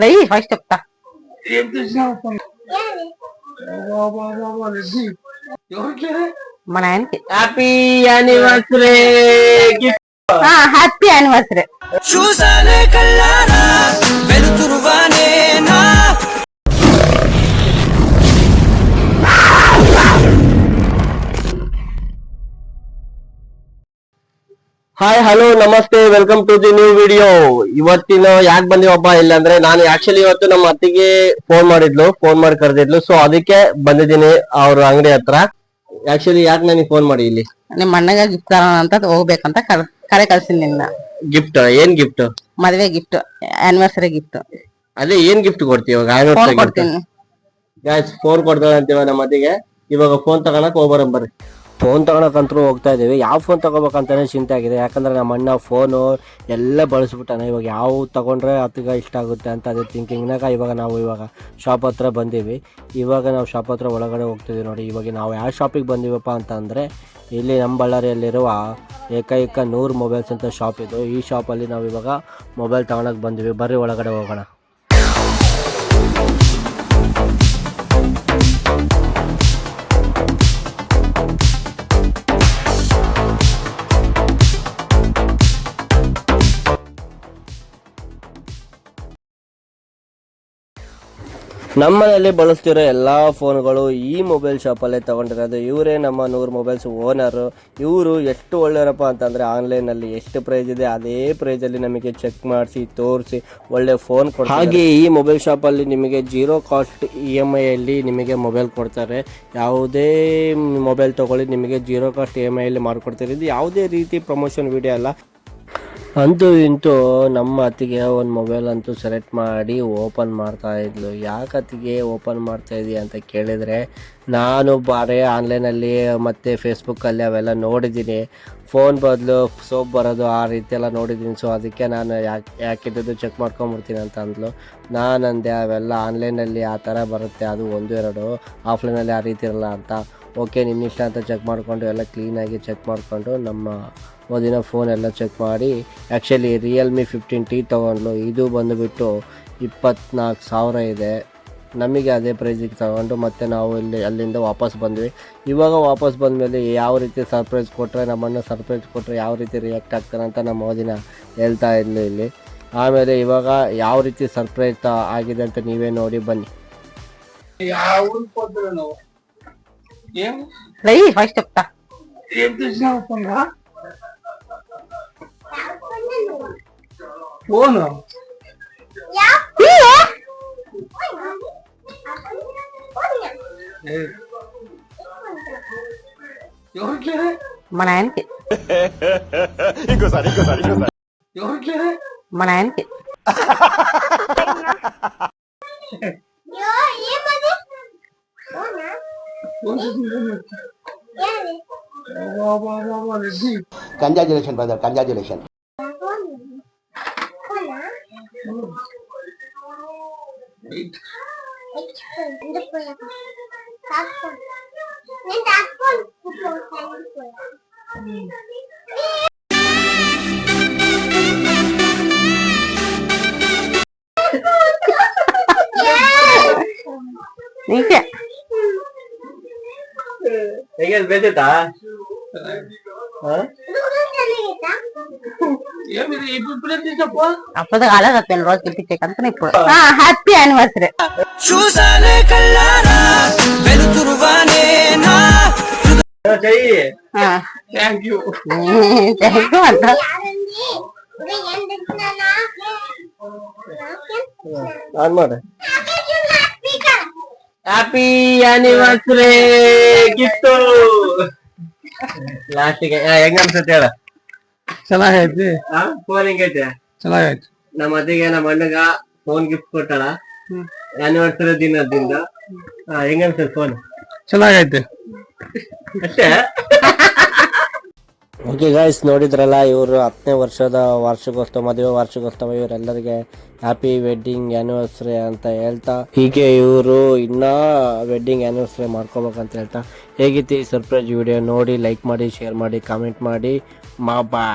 లేయి first చెప్తా. ఏం మన ఆయనకి హ్యాపీ యానివర్సరీ హ్యాపీ యానివర్సరీ చూసానే కళ్ళారా వెలుతురువానే. ಹಾಯ್ ಹಲೋ ನಮಸ್ತೆ welcome to the new video ಇವತ್ತಿನ ಯಾಕ್ ಬಂದಿವಪ್ಪ ಇಲ್ಲ ಅಂದ್ರೆ ನಾನು ಆಕ್ಚುಲಿ ಇವತ್ತು ನಮ್ಮ ಅತ್ತಿಗೆ ಫೋನ್ ಮಾಡಿದ್ಲು ಫೋನ್ ಮಾಡಿ ಕರೆದಿದ್ಲು. ಸೊ ಅದಕ್ಕೆ ಬಂದಿದ್ದೀನಿ ಅವ್ರ ಅಂಗಡಿ ಹತ್ರ. ಆಕ್ಚುಲಿ ಯಾಕೆ ನನಗೆ ಫೋನ್ ಮಾಡಿ ಇಲ್ಲಿ? ನಿಮ್ಮ ಅಣ್ಣಗ ಗಿಫ್ಟ್ ತರೋಣ ಅಂತ ಹೋಗ್ಬೇಕಂತ ಕರ್- ಕರೆ ಕಳ್ಸಿನಿ ನಿನ್ನ ಗಿಫ್ಟ್ ಏನ್ ಗಿಫ್ಟ್ ಮದುವೆ ಗಿಫ್ಟ್ ಆನಿವರ್ಸರಿ ಗಿಫ್ಟ್ ಅದೇ ಏನ್ ಗಿಫ್ಟ್ ಕೊಡ್ತೀವಿ ಇವಾಗ? ಫೋನ್ ಕೊಡ್ತೀನಿ. ಗಾಯ್ಸ್ ಫೋನ್ ಕೊಡ್ತಾಳೆ ಅಂತೀವ ನಮ್ಮ ಅತ್ತಿಗೆ. ಇವಾಗ ಫೋನ್ ತಗೊಳಕ್ ಹೋಗ್ಬರಂ ಬರ್ರಿ. ಫೋನ್ ತಗೊಳಕಂತೂ ಹೋಗ್ತಾ ಇದ್ದೀವಿ. ಯಾವ ಫೋನ್ ತಗೋಬೇಕಂತಾನೆ ಚಿಂತೆ ಆಗಿದೆ. ಯಾಕಂದ್ರೆ ನಮ್ಮ ಅಣ್ಣ ಫೋನು ಎಲ್ಲ ಬಳಸ್ಬಿಟ್ಟಾನೆ. ಇವಾಗ ಯಾವ ತಗೊಂಡ್ರೆ ಅದಕ್ಕೆ ಇಷ್ಟ ಆಗುತ್ತೆ ಅಂತ ಅದೇ ಥಿಂಕಿಂಗ್ನಾಗ ಇವಾಗ ನಾವು ಇವಾಗ ಶಾಪ್ ಹತ್ರ ಬಂದೀವಿ. ಇವಾಗ ನಾವು ಶಾಪ್ ಹತ್ರ ಒಳಗಡೆ ಹೋಗ್ತಿದ್ದೀವಿ ನೋಡಿ. ಇವಾಗ ನಾವು ಯಾವ ಶಾಪಿಗೆ ಬಂದೀವಪ್ಪ ಅಂತಂದರೆ ಇಲ್ಲಿ ನಮ್ಮ ಬಳ್ಳಾರಿಯಲ್ಲಿರುವ ಏಕೈಕ ನೂರು ಮೊಬೈಲ್ಸ್ ಅಂತ ಶಾಪ್ ಇದು. ಈ ಶಾಪಲ್ಲಿ ನಾವು ಇವಾಗ ಮೊಬೈಲ್ ತಗೊಳಕ್ಕೆ ಬಂದೀವಿ. ಬರ್ರಿ ಒಳಗಡೆ ಹೋಗೋಣ. ನಮ್ಮನೆಯಲ್ಲಿ ಬಳಸ್ತಿರೋ ಎಲ್ಲ ಫೋನ್ಗಳು ಈ ಮೊಬೈಲ್ ಶಾಪಲ್ಲೇ ತೊಗೊಂಡಿರೋದು. ಇವರೇ ನಮ್ಮ ನೂರು ಮೊಬೈಲ್ಸ್ ಓನರು. ಇವರು ಎಷ್ಟು ಒಳ್ಳೆಯವರಪ್ಪ ಅಂತಂದರೆ ಆನ್ಲೈನಲ್ಲಿ ಎಷ್ಟು ಪ್ರೈಸ್ ಇದೆ ಅದೇ ಪ್ರೈಸಲ್ಲಿ ನಮಗೆ ಚೆಕ್ ಮಾಡಿಸಿ, ತೋರಿಸಿ ಒಳ್ಳೆ ಫೋನ್ ಕೊಡ್ತಾರೆ ಹಾಗೆ ಈ ಮೊಬೈಲ್ ಶಾಪಲ್ಲಿ ನಿಮಗೆ ಜೀರೋ ಕಾಸ್ಟ್ ಇ ಎಂ ಐಯಲ್ಲಿ ನಿಮಗೆ ಮೊಬೈಲ್ ಕೊಡ್ತಾರೆ. ಯಾವುದೇ ಮೊಬೈಲ್ ತೊಗೊಳ್ಳಿ, ನಿಮಗೆ ಜೀರೋ ಕಾಸ್ಟ್ ಇ ಎಂ ಐಯಲ್ಲಿ ಮಾಡಿಕೊಡ್ತಾರೆ ಇದು ಯಾವುದೇ ರೀತಿ ಪ್ರಮೋಷನ್ ವಿಡಿಯೋ ಅಲ್ಲ. ಅಂತೂ ಇಂತೂ ನಮ್ಮ ಅತ್ತಿಗೆ ಒಂದು ಮೊಬೈಲ್ ಅಂತೂ ಸೆಲೆಕ್ಟ್ ಮಾಡಿ ಓಪನ್ ಮಾಡ್ತಾ ಇದ್ಲು. ಯಾಕೆ ಅತ್ತಿಗೆ ಓಪನ್ ಮಾಡ್ತಾ ಇದೀಯ ಅಂತ ಕೇಳಿದರೆ, ನಾನು ಬಾರೇ ಆನ್ಲೈನಲ್ಲಿ ಮತ್ತು ಫೇಸ್ಬುಕ್ಕಲ್ಲಿ ಅವೆಲ್ಲ ನೋಡಿದ್ದೀನಿ. ಫೋನ್ ಬದಲು ಸೋಪ್ ಬರೋದು ಆ ರೀತಿ ಎಲ್ಲ ನೋಡಿದ್ದೀನಿ. ಸೊ ಅದಕ್ಕೆ ನಾನು ಯಾಕೆ ಯಾಕಿದ್ದು ಚೆಕ್ ಮಾಡ್ಕೊಂಬಿಡ್ತೀನಿ ಅಂತ ಅಂದ್ಲು. ನಾನು ಅಂದೆ ಅವೆಲ್ಲ ಆನ್ಲೈನಲ್ಲಿ ಆ ಥರ ಬರುತ್ತೆ, ಅದು ಒಂದು, ಎರಡು ಆಫ್ಲೈನಲ್ಲಿ ಆ ರೀತಿ ಇರಲ್ಲ ಅಂತ. ಓಕೆ ನಿನ್ನಿಷ್ಟ ಅಂತ ಚೆಕ್ ಮಾಡಿಕೊಂಡು ಎಲ್ಲ ಕ್ಲೀನಾಗಿ ಚೆಕ್ ಮಾಡಿಕೊಂಡು ನಮ್ಮ ಮೊದಲಿನ ಫೋನ್ ಎಲ್ಲ ಚೆಕ್ ಮಾಡಿ ಆ್ಯಕ್ಚುಲಿ ರಿಯಲ್ಮಿ ಫಿಫ್ಟೀನ್ ಟಿ ತೊಗೊಂಡು ಇದು ಬಂದುಬಿಟ್ಟು ಇಪ್ಪತ್ನಾಲ್ಕು ಸಾವಿರ ಇದೆ. ನಮಗೆ ಅದೇ ಪ್ರೈಸಿಗೆ ತಗೊಂಡು ಮತ್ತೆ ನಾವು ಇಲ್ಲಿ ಅಲ್ಲಿಂದ ವಾಪಸ್ ಬಂದ್ವಿ. ಇವಾಗ ವಾಪಸ್ ಬಂದಮೇಲೆ ಯಾವ ರೀತಿ ಸರ್ಪ್ರೈಸ್ ಕೊಟ್ಟರೆ ನಮ್ಮನ್ನು ಸರ್ಪ್ರೈಸ್ ಕೊಟ್ಟರೆ ಯಾವ ರೀತಿ ರಿಯಾಕ್ಟ್ ಆಗ್ತಾರೆ ಅಂತ ನಮ್ಮ ಮೋದಿನ ಹೇಳ್ತಾ ಇದ್ಲು ಇಲ್ಲಿ. ಆಮೇಲೆ ಇವಾಗ ಯಾವ ರೀತಿ ಸರ್ಪ್ರೈಸ್ ಆಗಿದೆ ಅಂತ ನೀವೇ ನೋಡಿ ಬನ್ನಿ. ಲೈ first పోతున్నా నువ్వు ఏం రై ఫస్ట్ చెప్తా ఏం తెచ్చినావు పని ఫోన్ ఎవరికి మా నాయనకి ఎవరికి మా నాయనకి నీకే ಹೇಗೆ ಬೇಸೈತಾ అప్పుడు కాలేదు అతను రోజు పిలిపించేకంత ఇప్పుడు హ్యాపీ యానివర్సరీ చూసానే కళ్ళారా వెలుతురువానే నా చెయ్యి థ్యాంక్ యూ థ్యాంక్ యూ అంట ಆನ್ ಮಾಡ ಹ್ಯಾಪಿ ಆನಿವರ್ಸರಿ ಗಿಫ್ಟ್ ಲಾಸ್ಟಿಗೆ ಹೆಂಗ ಅನ್ಸುತ್ತೆ ಹೇಳ ಚೆನ್ನಾಗೈತಿ. ಫೋನ್ ಹೆಂಗೈತೆ? ಚೆನ್ನಾಗೈತಿ. ನಮ್ಮ ಅದಿಗೆ ನಮ್ಮ ಅಣ್ಣಗ ಫೋನ್ ಗಿಫ್ಟ್ ಕೊಟ್ಟಾಳ. ಆನಿವರ್ಸರಿ ದಿನದಿಂದ. ಹೆಂಗ ಅನ್ಸುತ್ತೆ ಫೋನ್ ಚೆನ್ನಾಗೈತಿ. ಅಷ್ಟೇ? ಓಕೆ ಗಾಯ್ಸ್ ನೋಡಿದ್ರಲ್ಲ ಇವರು ಹತ್ತನೇ ವರ್ಷದ ವಾರ್ಷಿಕೋತ್ಸವ ಮದುವೆ ವಾರ್ಷಿಕೋತ್ಸವ ಇವರೆಲ್ಲರಿಗೆ ಹ್ಯಾಪಿ ವೆಡ್ಡಿಂಗ್ ಆ್ಯನಿವರ್ಸರಿ ಅಂತ ಹೇಳ್ತಾ ಹೀಗೆ ಇವರು ಇನ್ನೂ ವೆಡ್ಡಿಂಗ್ ಆ್ಯನಿವರ್ಸರಿ ಮಾಡ್ಕೋಬೇಕಂತ ಹೇಳ್ತಾ ಹೇಗಿತ್ತು ಈ ಸರ್ಪ್ರೈಸ್ ವಿಡಿಯೋ ನೋಡಿ ಲೈಕ್ ಮಾಡಿ ಶೇರ್ ಮಾಡಿ ಕಾಮೆಂಟ್ ಮಾಡಿ ಮಾ ಬಾ